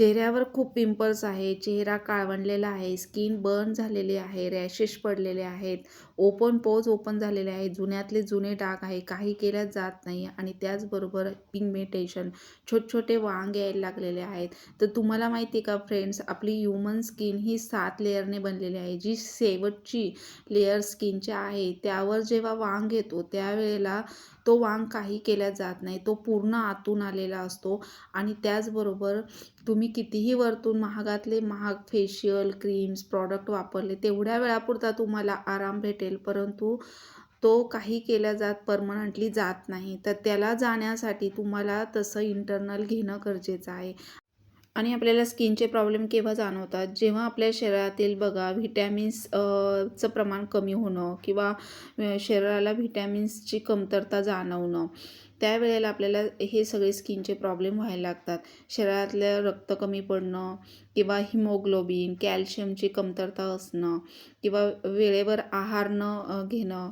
चेहऱ्यावर खूप पिंपल्स आहे चेहरा काळवंडलेला आहे स्किन बर्न झालेली आहे रॅशेस पडलेले आहेत ओपन पोज ओपन झालेले आहे. जुन्यातले जुने डाग आहे. काही केल्या जात नाही आणि त्याचबरोबर पिगमेंटेशन छोटे छोटे वांग यायला लागलेले आहेत. तर तुम्हाला माहिती आहे का फ्रेंड्स आपली ह्युमन स्किन ही सात लेअरने बनलेली आहे. जी शेवटची लेअर स्किनची आहे. त्यावर जेव्हा वांग येतो त्यावेळेला तो वांग काही केल्या जात नाही. तो पूर्ण आतून आलेला असतो. आणि त्याचबरोबर तुम्ही कितीही वरतून महागातले महाग फेशियल क्रीम्स प्रॉडक्ट वापरले तेवढ्या वेळापुरता तुम्हाला आराम भेटेल. परंतु तो काही केल्या जात परमनंटली जात नाही. तर त्याला जाण्यासाठी तुम्हाला तसं इंटरनल घेणं गरजेचं आहे. आणि आपल्याला स्किनचे प्रॉब्लेम केव्हा जाणवतात? जेव्हा आपल्या शरीरातील बघा व्हिटॅमिन्स चं प्रमाण कमी होणं किंवा शरीराला व्हिटॅमिन्सची कमतरता जाणवणं त्यावेळेला आपल्याला हे सगळे स्किनचे प्रॉब्लेम व्हायला लागतात. शरीरातलं रक्त कमी पडणं किंवा हिमोग्लोबिन कॅल्शियमची कमतरता असणं किंवा वेळेवर आहार न घेणं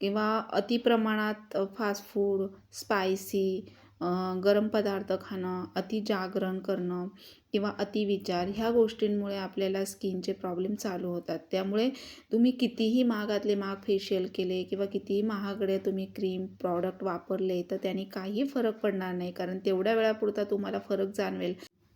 किंवा अतिप्रमाणात फास्ट फूड स्पायसी गरम पदार्थ खाणं अति जागरण करणं किंवा अतिविचार ह्या गोष्टींमुळे आपल्याला स्किनचे प्रॉब्लेम चालू होतात. त्यामुळे तुम्ही कितीही महागातले महाग फेशियल केले किंवा कितीही महागडे तुम्ही क्रीम प्रॉडक्ट वापरले तर त्याने काही फरक पडणार नाही. कारण तेवढ्या वेळापुरता तुम्हाला फरक जाणवेल.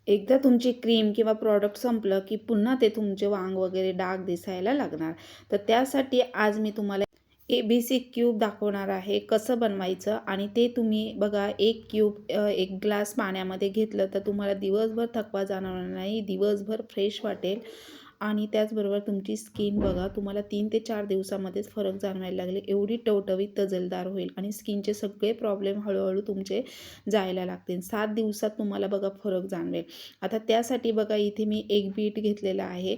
एकदा तुमची क्रीम किंवा प्रॉडक्ट संपलं की पुन्हा ते तुमचे वांग वगैरे डाग दिसायला लागणार. तर त्यासाठी आज मी तुम्हाला ए बी सी क्यूब दाखवणार आहे कसं बनवायचं आणि ते तुम्ही बघा एक क्यूब एक ग्लास पाण्यामध्ये घेतलं तर तुम्हाला दिवसभर थकवा जाणवणार नाही दिवसभर फ्रेश वाटेल आणि त्याचबरोबर तुमची स्किन बघा तुम्हाला तीन ते चार दिवसामध्येच फरक जाणवायला लागले एवढी टवटवीत तजलदार होईल आणि स्किनचे सगळे प्रॉब्लेम हळूहळू तुमचे जायला लागतील. सात दिवसात तुम्हाला बघा फरक जाणवेल. आता त्यासाठी बघा इथे मी एक बीट घेतलेला आहे.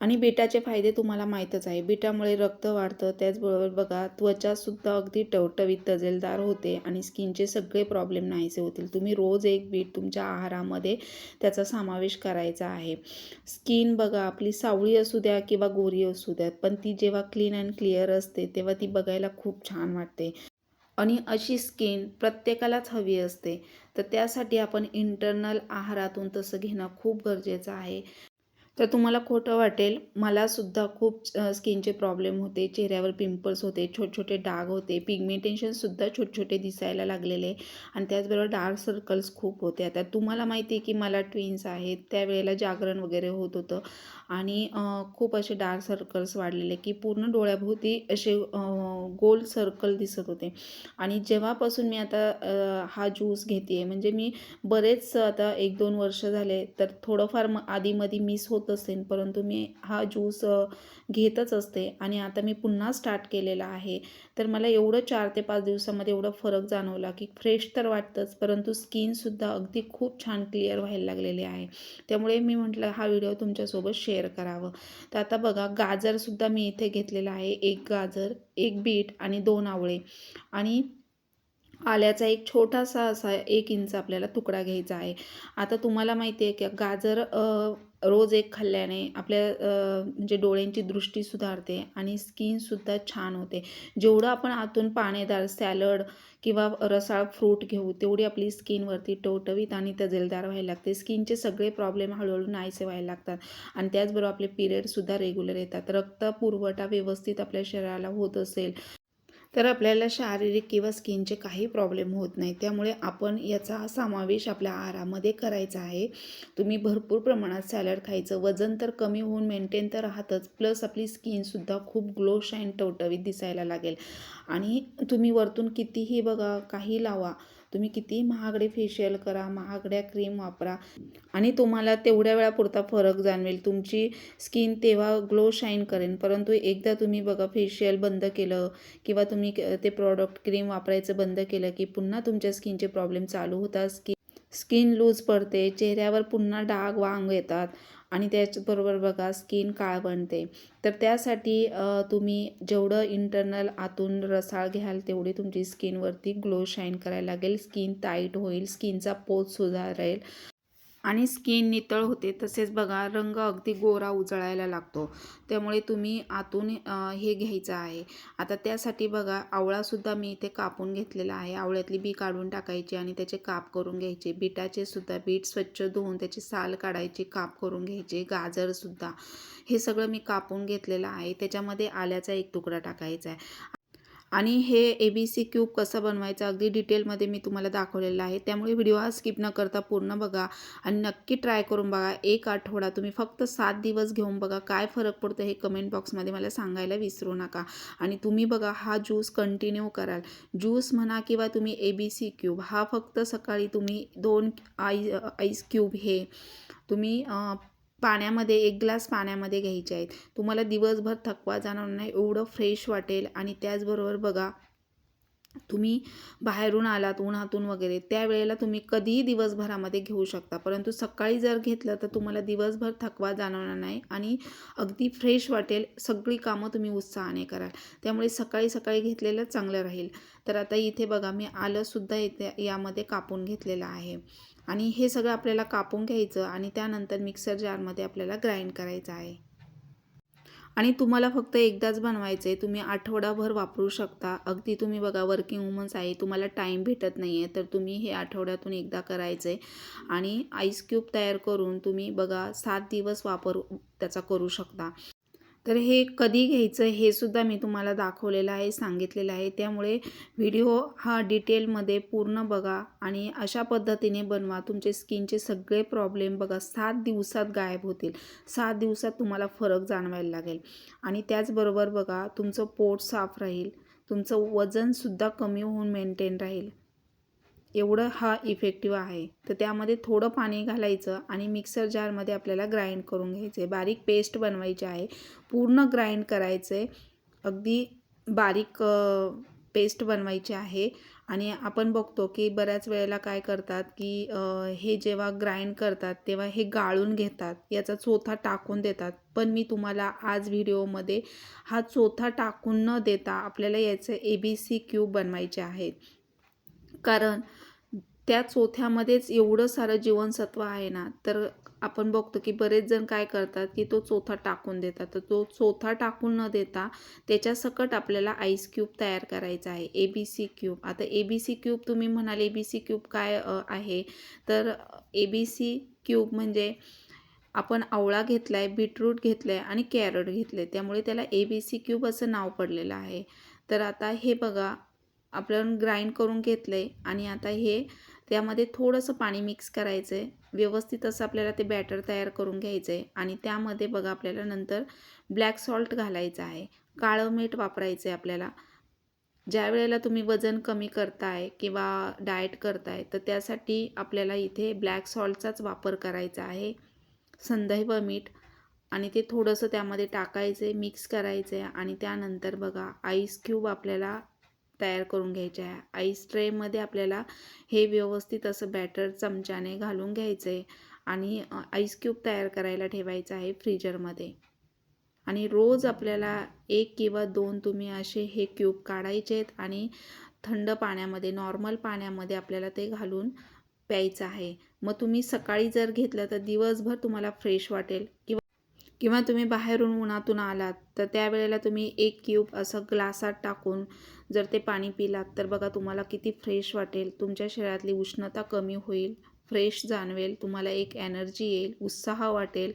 आणि बीटाचे फायदे तुम्हाला माहीतच आहे. बीटामुळे रक्त वाढतं. त्याचबरोबर बघा त्वचासुद्धा अगदी टवटवीत तजेलदार होते आणि स्किनचे सगळे प्रॉब्लेम नाहीसे होतील. तुम्ही रोज एक बीट तुमच्या आहारामध्ये त्याचा समावेश करायचा आहे. स्किन बघा आपली सावळी असू द्या किंवा गोरी असू द्यात पण ती जेव्हा क्लीन अँड क्लिअर असते तेव्हा ती बघायला खूप छान वाटते. आणि अशी स्किन प्रत्येकालाच हवी असते. तर त्यासाठी आपण इंटरनल आहारातून तसं घेणं खूप गरजेचं आहे. तर तुम्हाला खोटं वाटेल. मलासुद्धा खूप स्किनचे प्रॉब्लेम होते चेहऱ्यावर पिंपल्स होते छोटे छोटे डाग होते पिगमेंटेशनसुद्धा छोटे छोटे दिसायला लागलेले आणि त्याचबरोबर डार्क सर्कल्स खूप होते. आता तुम्हाला माहिती आहे की मला ट्विन्स आहेत त्यावेळेला जागरण वगैरे होत होतं आणि खूप असे डार्क सर्कल्स वाढलेले की पूर्ण डोळ्याभोवती असे गोल सर्कल दिसत होते. आणि जेव्हापासून मी आता हा ज्यूस घेते म्हणजे मी बरेच आता एक दोन वर्ष झाले तर थोडंफार म आधीमध्ये मिस होत असेल परंतु मी हा ज्यूस घेतच असते. आणि आता मी पुन्हा स्टार्ट केलेला आहे. तर मला एवढं चार ते पाच दिवसामध्ये एवढा फरक जाणवला की फ्रेश तर वाटतंच परंतु स्किनसुद्धा अगदी खूप छान क्लिअर व्हायला लागलेली आहे. त्यामुळे मी म्हटलं हा व्हिडिओ तुमच्यासोबत शेअर करावं. तर आता बघा गाजरसुद्धा मी इथे घेतलेला आहे एक गाजर एक पीठ आणि दोन आवळे. आणि आल्याचा एक छोटासा असा एक इंच आपल्याला तुकडा घ्यायचा आहे. आता तुम्हाला माहिती आहे की गाजर रोज एक खाल्ल्याने आपल्या म्हणजे डोळ्यांची दृष्टी सुधारते आणि स्किनसुद्धा छान होते. जेवढं आपण आतून पाणीदार सॅलड किंवा रसाळ फ्रूट घेऊ तेवढी आपली स्किनवरती टवटवीत आणि तजेलदार व्हायला लागते. स्किनचे सगळे प्रॉब्लेम हळूहळू नाहीसे व्हायला लागतात आणि त्याचबरोबर आपले पिरियडसुद्धा रेग्युलर येतात. रक्त पुरवठा व्यवस्थित आपल्या शरीराला होत असेल तर आपल्याला शारीरिक किंवा स्किनचे काही प्रॉब्लेम होत नाही. त्यामुळे आपण याचा समावेश आपल्या आहारामध्ये करायचा आहे. तुम्ही भरपूर प्रमाणात सॅलड खायचं वजन तर कमी होऊन मेंटेन तर राहतच. प्लस आपली स्किनसुद्धा खूप ग्लो शाईन टवटवीत दिसायला लागेल. आणि तुम्ही वरतून कितीही बघा काही लावा तुम्ही कितीही महागडे फेशियल करा महागड्या क्रीम वापरा. आणि तुम्हाला तेवढ्या वेळापुरता फरक जाणवेल. तुमची स्किन तेव्हा ग्लो शाईन करेन. परंतु एकदा तुम्ही बघा फेशियल बंद केलं किंवा तुम्ही ते प्रॉडक्ट क्रीम वापरायचं बंद केलं की पुन्हा तुमच्या स्किनचे प्रॉब्लेम चालू होतात. स्किन स्किन लूज पडते चेहऱ्यावर पुन्हा डाग वांग येतात. आणि त्याचबरोबर बघा स्किन काळ बनते. तर त्यासाठी तुम्ही जेवढं इंटरनल आतून रसाळ घ्याल तेवढी तुमची स्किनवरती ग्लो शाईन करायला लागेल. स्किन टाईट होईल स्किनचा पोत सुधारेल. आणि स्किन नितळ होते. तसेच बघा रंग अगदी गोरा उजळायला लागतो. त्यामुळे तुम्ही आतून हे घ्यायचं आहे. आता त्यासाठी बघा आवळासुद्धा मी इथे कापून घेतलेला आहे. आवळ्यातली बी काढून टाकायची आणि त्याचे काप करून घ्यायचे. बीटाचे सुद्धा बीट स्वच्छ धुवून त्याची साल काढायची काप करून घ्यायचे गाजरसुद्धा हे सगळं मी कापून घेतलेलं आहे. त्याच्यामध्ये आल्याचा एक तुकडा टाकायचा आहे. आणि हे ए बी सी क्यूब कसं बनवायचं अगदी डिटेलमध्ये मी तुम्हाला दाखवलेलं आहे. त्यामुळे व्हिडिओ हा स्किप न करता पूर्ण बघा आणि नक्की ट्राय करून बघा. एक आठवडा तुम्ही फक्त सात दिवस घेऊन बघा काय फरक पडतो हे कमेंट बॉक्समध्ये मला सांगायला विसरू नका. आणि तुम्ही बघा हा ज्यूस कंटिन्यू कराल. ज्यूस म्हणा किंवा तुम्ही ए बी सी क्यूब हा फक्त सकाळी तुम्ही दोन आई आईस क्यूब हे तुम्ही पाण्यामध्ये एक ग्लास पाण्यामध्ये घ्यायचे आहेत. तुम्हाला दिवसभर थकवा जाणवणार नाही एवढं फ्रेश वाटेल. आणि त्याचबरोबर बघा तुम्ही बाहेरून आलात उन्हातून वगैरे त्यावेळेला तुम्ही कधीही दिवसभरामध्ये घेऊ शकता. परंतु सकाळी जर घेतलं तर तुम्हाला दिवसभर थकवा जाणवणार नाही आणि अगदी फ्रेश वाटेल सगळी कामं तुम्ही उत्साहाने कराल. त्यामुळे सकाळी सकाळी घेतलेलं चांगलं राहील. तर आता इथे बघा मी आलंसुद्धा इथे यामध्ये कापून घेतलेलं आहे. आणि हे सगळं आपल्याला कापून घ्यायचं आणि त्यानंतर मिक्सर जारमध्ये आपल्याला ग्राइंड करायचं आहे. आणि तुम्हाला फक्त एकदाच बनवायचं आहे तुम्ही आठवडाभर वापरू शकता. अगदी तुम्ही बघा वर्किंग वुमन्स आहे तुम्हाला टाईम भेटत नाही आहे तर तुम्ही हे आठवड्यातून एकदा करायचं आहे आणि आईस क्यूब तयार करून तुम्ही बघा सात दिवस वापर त्याचा करू शकता. तर हे कधी घ्यायचं हे सुद्धा मी तुम्हाला दाखवलेलं आहे सांगितलेलं आहे. त्यामुळे व्हिडिओ हा डिटेलमध्ये पूर्ण बघा आणि अशा पद्धतीने बनवा. तुमचे स्किनचे सगळे प्रॉब्लेम बघा. सात दिवसात गायब होतील. सात दिवसात तुम्हाला फरक जाणवायला लागेल. आणि त्याचबरोबर बघा तुमचं पोट साफ राहील. तुमचं वजनसुद्धा कमी होऊन मेंटेन राहील. एवढं हा इफेक्टिव्ह आहे. तर त्यामध्ये थोडं पाणी घालायचं आणि मिक्सर जारमध्ये आपल्याला ग्राइंड करून घ्यायचं आहे बारीक पेस्ट बनवायची आहे. पूर्ण ग्राइंड करायचं आहे अगदी बारीक पेस्ट बनवायची आहे. आणि आपण बघतो की बऱ्याच वेळेला काय करतात की हे जेव्हा ग्राइंड करतात तेव्हा हे गाळून घेतात. याचा चोथा टाकून देतात. पण मी तुम्हाला आज व्हिडिओमध्ये हा चोथा टाकून न देता आपल्याला याचे ए बी सी क्यूब बनवायचे आहेत. कारण त्या चोथ्यामध्येच एवढं सारं जीवनसत्व आहे ना तर आपण बघतो की बरेच जण काय करतात की तो चोथा टाकून देतात. तर तो चोथा टाकून न देता त्याच्या सकट आपल्याला आईस क्यूब तयार करायचा आहे ए बी सी क्यूब आता ए बी सी क्यूब तुम्ही म्हणाल ए बी सी क्यूब काय आहे? तर ए बी सी क्यूब म्हणजे आपण आवळा घेतला आहे बीटरूट घेतलं आहे आणि कॅरट घेतलं आहे त्यामुळे त्याला ए बी सी क्यूब असं नाव पडलेलं आहे. तर आता हे बघा आपण ग्राइंड करून घेतलं आहे आणि आता हे त्यामध्ये थोडंसं पाणी मिक्स करायचं आहे व्यवस्थित असं आपल्याला ते बॅटर तयार करून घ्यायचं आहे आणि त्यामध्ये बघा आपल्याला नंतर ब्लॅक सॉल्ट घालायचं आहे. काळं मीठ वापरायचं आहे आपल्याला. ज्या वेळेला तुम्ही वजन कमी करताय किंवा डाएट करताय तर त्यासाठी आपल्याला इथे ब्लॅक सॉल्टचाच वापर करायचा आहे. संदैव मीठ आणि ते थोडंसं त्यामध्ये टाकायचं आहे मिक्स करायचं आहे आणि त्यानंतर बघा आईस क्यूब आपल्याला तयार करून घ्यायचे आहे आईस ट्रेमध्ये आपल्याला हे व्यवस्थित असं बॅटर चमच्याने घालून घ्यायचं आहे आणि आईस क्यूब तयार करायला ठेवायचं आहे फ्रीजरमध्ये. आणि रोज आपल्याला एक किंवा दोन तुम्ही असे हे क्यूब काढायचे आहेत आणि थंड पाण्यामध्ये नॉर्मल पाण्यामध्ये आपल्याला ते घालून प्यायचं आहे. मग तुम्ही सकाळी जर घेतलं तर दिवसभर तुम्हाला फ्रेश वाटेल किंवा किंवा तुम्ही बाहेरून उन्हातून आलात तर त्यावेळेला तुम्ही एक क्यूब असं ग्लासात टाकून जर ते पाणी पिलात तर बघा तुम्हाला किती फ्रेश वाटेल. तुमच्या शरीरातली उष्णता कमी होईल. फ्रेश जाणवेल तुम्हाला एक एनर्जी येईल उत्साह वाटेल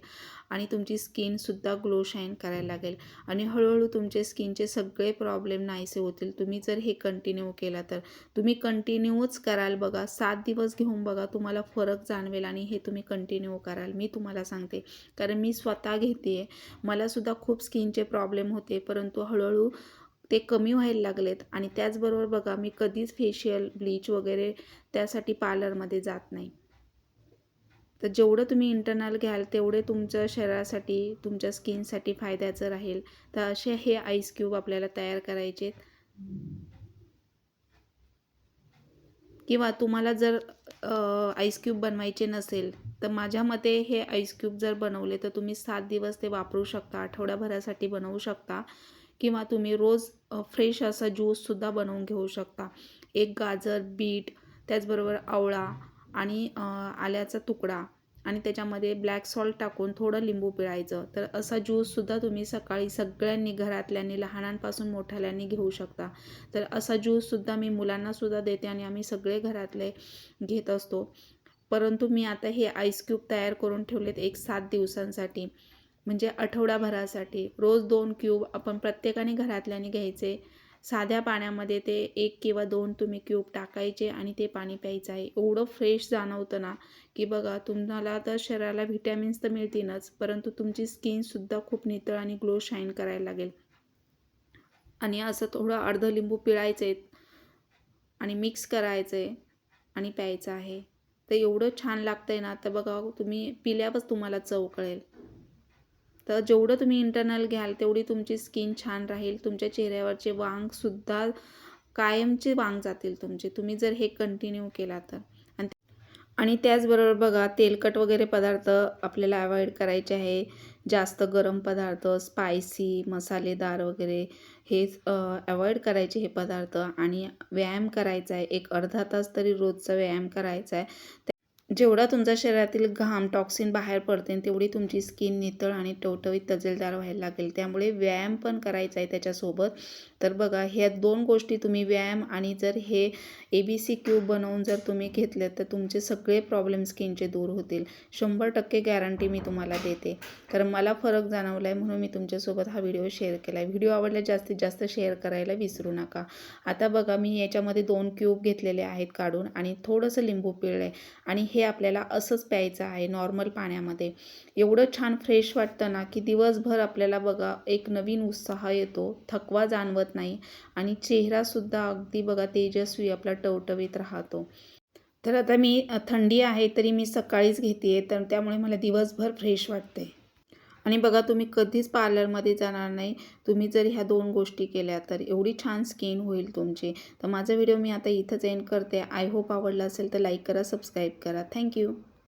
आणि तुमची स्किनसुद्धा ग्लो शाईन करायला लागेल. आणि हळूहळू तुमचे स्किनचे सगळे प्रॉब्लेम नाहीसे होतील. तुम्ही जर हे कंटिन्यू केला तर. तुम्ही कंटिन्यूच कराल बघा. सात दिवस घेऊन बघा तुम्हाला फरक जाणवेल आणि हे तुम्ही कंटिन्यू कराल. मी तुम्हाला सांगते. कारण मी स्वतः घेते आहे मलासुद्धा खूप स्किनचे प्रॉब्लेम होते. परंतु हळूहळू ते कमी व्हायला लागलेत. आणि त्याचबरोबर बघा मी कधीच फेशियल ब्लीच वगैरे त्यासाठी पार्लरमध्ये जात नाही. तर जेवढं तुम्ही इंटरनल घ्याल तेवढे तुमच्या शरीरासाठी तुमच्या स्किनसाठी फायद्याचं राहील. तर असे हे आईस क्यूब आपल्याला तयार करायचे किंवा तुम्हाला जर आईस क्यूब बनवायचे नसेल तर माझ्या मते हे आईस क्यूब जर बनवले तर तुम्ही सात दिवस ते वापरू शकता. आठवड्याभरासाठी बनवू शकता. किंवा तुम्ही रोज फ्रेश असा ज्यूससुद्धा बनवून घेऊ शकता. एक गाजर बीट त्याचबरोबर आवळा आणि आल्याचा तुकडा आणि त्याच्यामध्ये ब्लॅक सॉल्ट टाकून थोडं लिंबू पिळायचं. तर असा ज्यूससुद्धा तुम्ही सकाळी सगळ्यांनी घरातल्यांनी लहानांपासून मोठ्याल्यांनी घेऊ शकता. तर असा ज्यूससुद्धा मी मुलांनासुद्धा देते आणि आम्ही सगळे घरातले घेत असतो. परंतु मी आता हे आईस क्यूब तयार करून ठेवलेत एक सात दिवसांसाठी. म्हणजे आठवडाभरासाठी रोज दोन क्यूब आपण प्रत्येकाने घरातल्याने घ्यायचे. साध्या पाण्यामध्ये ते एक किंवा दोन तुम्ही क्यूब टाकायचे आणि ते पाणी प्यायचं आहे. एवढं फ्रेश जाणवतं ना की बघा तुम्हाला तर शरीराला व्हिटॅमिन्स तर मिळतीलच परंतु तुमची स्किनसुद्धा खूप नितळ आणि ग्लो शाईन करायला लागेल. आणि असं थोडं अर्ध लिंबू पिळायचं आहे आणि मिक्स करायचं आहे आणि प्यायचं आहे. तर एवढं छान लागतं आहे ना तर बघा तुम्ही पिल्यावरच तुम्हाला चव कळेल. तर जेवढं तुम्ही इंटरनल घ्याल तेवढी तुमची स्किन छान राहील. तुमच्या चेहऱ्यावरचे वांगसुद्धा कायमचे वांग जातील तुमचे. तुम्ही जर हे कंटिन्यू केला तर. आणि त्याचबरोबर बघा तेलकट वगैरे पदार्थ आपल्याला अवॉइड करायचे आहे. जास्त गरम पदार्थ स्पायसी मसालेदार वगैरे हे अवॉइड करायचे हे पदार्थ. आणि व्यायाम करायचा आहे. एक अर्धा तास तरी रोजचा व्यायाम करायचा आहे. जेवढा तुमच्या शरीरातील घाम टॉक्सिन बाहेर पडते तेवढी तुमची स्किन नितळ आणि टवटवीत तजेलदार व्हायला लागेल. त्यामुळे व्यायाम पण करायचा आहे त्याच्यासोबत. तर बघा ह्या दोन गोष्टी तुम्ही व्यायाम आणि जर हे ए बी सी क्यूब बनवून जर तुम्ही घेतले तर तुमचे सगळे प्रॉब्लेम स्किनचे दूर होतील. शंभर टक्के गॅरंटी मी तुम्हाला देते. कारण मला फरक जाणवला आहे म्हणून मी तुमच्यासोबत हा व्हिडिओ शेअर केला आहे व्हिडिओ आवडला जास्तीत जास्त शेअर करायला विसरू नका. आता बघा मी याच्यामध्ये दोन क्यूब घेतलेले आहेत काढून आणि थोडंसं लिंबू पिळलं आहे आणि हे हे आपल्याला असंच प्यायचं आहे नॉर्मल पाण्यामध्ये. एवढं छान फ्रेश वाटतं ना की दिवसभर आपल्याला बघा एक नवीन उत्साह येतो थकवा जाणवत नाही आणि चेहरासुद्धा अगदी बघा तेजस्वी आपला टवटवीत राहतो. तर आता मी थंडी आहे तरी मी सकाळीच घेते तर त्यामुळे मला दिवसभर फ्रेश वाटते आणि बघा तुम्ही कधीच पार्लरमध्ये जाणार नाही. तुम्ही जर ह्या दोन गोष्टी केल्या तर एवढी छान स्किन होईल तुमची. तर माझा व्हिडिओ मी आता इथंच एंड करते. आय होप आवडला असेल तर लाईक करा सबस्क्राईब करा. थँक्यू